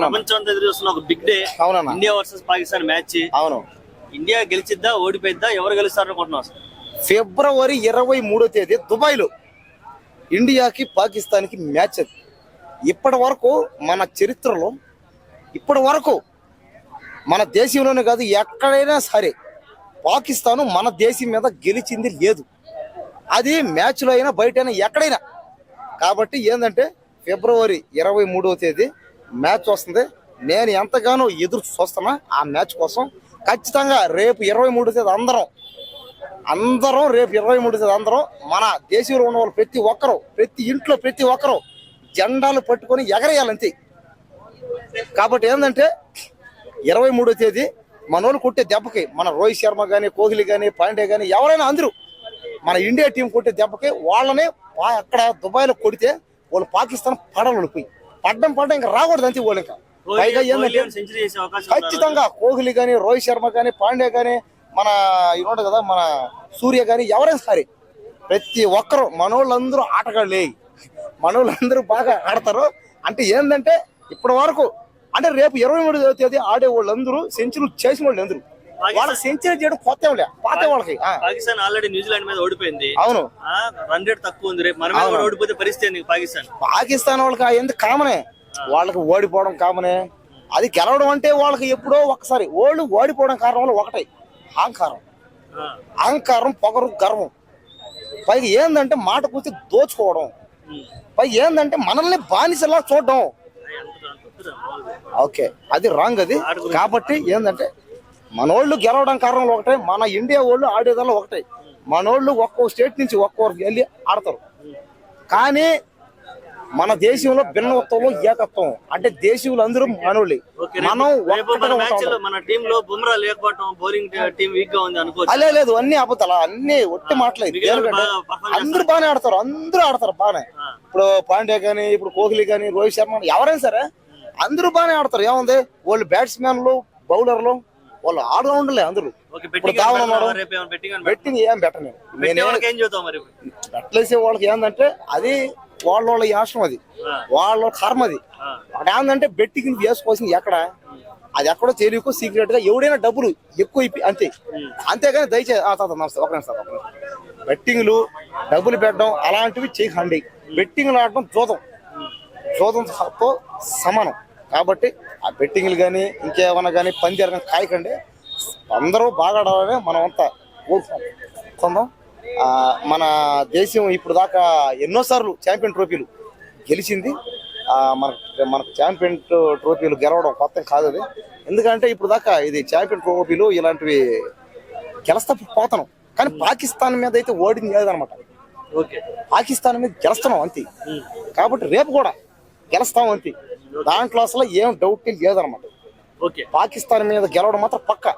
ప్రపంచం ఎదురు ఒక బిగ్ డే. అవునన్నా. India versus Pakistan match. అవును. ఇండియా గెలిచిద్దా ఓడిపోయిద్దా ఎవరు గెలుస్తారు అనుకుంటున్నావు అసలు? ఫిబ్రవరి ఇరవై మూడో తేదీ దుబాయ్లో ఇండియాకి పాకిస్తాన్కి మ్యాచ్ అది. ఇప్పటి వరకు మన చరిత్రలో ఇప్పటి వరకు మన దేశంలోనే కాదు ఎక్కడైనా సరే పాకిస్తాను మన దేశం మీద గెలిచింది లేదు. అది మ్యాచ్లో అయినా బయట అయినా ఎక్కడైనా. కాబట్టి ఏంటంటే ఫిబ్రవరి ఇరవై మూడవ తేదీ మ్యాచ్ వస్తుంది. నేను ఎంతగానో ఎదురు చూస్తున్నా ఆ మ్యాచ్ కోసం. ఖచ్చితంగా రేపు ఇరవై మూడో తేదీ అందరం అందరం రేపు ఇరవై మూడు తేదీ అందరం మన దేశంలో ఉన్న వాళ్ళు ప్రతి ఒక్కరు ప్రతి ఇంట్లో ప్రతి ఒక్కరు జెండాలు పట్టుకొని ఎగరేయాలంతే. కాబట్టి ఏంటంటే ఇరవై మూడో తేదీ మనోళ్ళు కొట్టే దెబ్బకి మన రోహిత్ శర్మ కానీ కోహ్లీ కానీ పాండే కానీ ఎవరైనా అందరూ మన ఇండియా టీం కొట్టే దెబ్బకి వాళ్ళని పా- అక్కడ దుబాయ్లో కొడితే వాళ్ళు పాకిస్తాన్ పడలు పడ్డం పడ్డం ఇంకా రాకూడదు అంతే వాళ్ళు ఇంకా పైగా ఏంటంటే? ఖచ్చితంగా కోహ్లీ కానీ రోహిత్ శర్మ కానీ పాండే కానీ మన ఇవ్వండి కదా మన సూర్య కానీ ఎవరైనా సరే ప్రతి ఒక్కరు మనోళ్ళందరూ ఆటగాళ్ళే. మనోళ్ళందరూ బాగా ఆడతారు. అంటే ఏంటంటే ఇప్పటి వరకు అంటే రేపు ఇరవై మూడు తేదీ ఆడే వాళ్ళందరూ సెంచరీ చేసిన వాళ్ళు అందరూ వాళ్ళకి సెంచరీ చేయడం కొత్త ఏం లే పాత వాళ్ళకి పాకిస్తాన్ ఆల్రెడీ న్యూజిలాండ్ మీద ఓడిపోయింది. అవును. రన్ రేట్ తక్కువ ఉంది రేపు. మన మీద కూడా ఓడిపోతే పరిస్థితి పాకిస్తాన్? పాకిస్తాన్ వాళ్ళకి ఎందుకు కామనే? వాళ్ళకి ఓడిపోవడం కామనే. అది గెలవడం అంటే వాళ్ళకి ఎప్పుడో ఒకసారి వాళ్ళు ఓడిపోవడం కారణం ఒకటే. అహంకారం. అహంకారం పొగరు గర్వం. పైగా ఏందంటే మాట కూర్చి దోచుకోవడం. పైగా ఏందంటే మనల్ని బానిసలా చూడడం. ఓకే. అది రాంగ్ అది. కాబట్టి ఏంటంటే మనోళ్ళు గెలవడం కారణంలో ఒకటే మన ఇండియా వాళ్ళు ఆడేదాల్లో ఒకటే. మనోళ్ళు ఒక్కో స్టేట్ నుంచి ఒక్కొక్కరు వెళ్ళి ఆడతారు. కానీ మన దేశంలో భిన్నత్వం ఏకత్వం అంటే దేశీయులు అందరూ మనోళ్ళే మనం అలే లేదు అన్ని అబద్ధాలు అన్ని ఒట్టి మాటలేదు అందరూ బాగానే ఆడతారు అందరూ ఆడతారు బాగానే. ఇప్పుడు పాండ్యా కానీ ఇప్పుడు కోహ్లీ కానీ రోహిత్ శర్మ ఎవరైనా సరే అందరూ బాగానే ఆడతారు. ఏముంది? వాళ్ళు బ్యాట్స్మెన్లు బౌలర్లు వాళ్ళు ఆల్రౌండర్లే అందరూ. ఇప్పుడు బెట్టింగ్ ఏం నేనే వాళ్ళకి చూద్దాం బెట్లేసే ఏంటంటే అది వాళ్ళ వాళ్ళ యాసం అది. వాళ్ళ కర్మ అది. ఏంటంటే బెట్టింగ్ వేసుకోవాల్సింది ఎక్కడ? అది ఎక్కడో తెలియకు సీక్రెట్గా ఎవడైనా డబ్బులు ఎక్కువ ఇప్పి అంతే. అంతేగాని దయచేసి ఆ, తాత నమస్తే ఒక నిమిషం తాత, ఒక నిమిషం. బెట్టింగ్లు డబ్బులు పెట్టడం అలాంటివి చేయకండి. బెట్టింగ్లు ఆడటం జోదం. జోదంతో సమానం. కాబట్టి ఆ బెట్టింగ్లు కానీ ఇంకేమైనా కానీ పందిరు కానీ కాయకండి. అందరూ బాగా ఆడాలని మనం అంతా కోరుకుందాం మన దేశం ఇప్పుడు దాకా ఎన్నోసార్లు ఛాంపియన్ ట్రోఫీలు గెలిచింది. మన మనకు ఛాంపియన్ ట్రోఫీలు గెలవడం కొత్త కాదు అది. ఎందుకంటే ఇప్పుడు దాకా ఇది ఛాంపియన్ ట్రోఫీలు ఇలాంటివి గెలుస్తా పోతాం కానీ పాకిస్తాన్ మీద అయితే ఓడింది లేదనమాట ఓకే. పాకిస్తాన్ మీద గెలుస్తున్నాం అంతే. కాబట్టి రేపు కూడా గెలుస్తాం అంతే. దాంట్లో అసలు ఏం డౌట్ లేదనమాట ఓకే పాకిస్తాన్ మీద గెలవడం మాత్రం పక్క.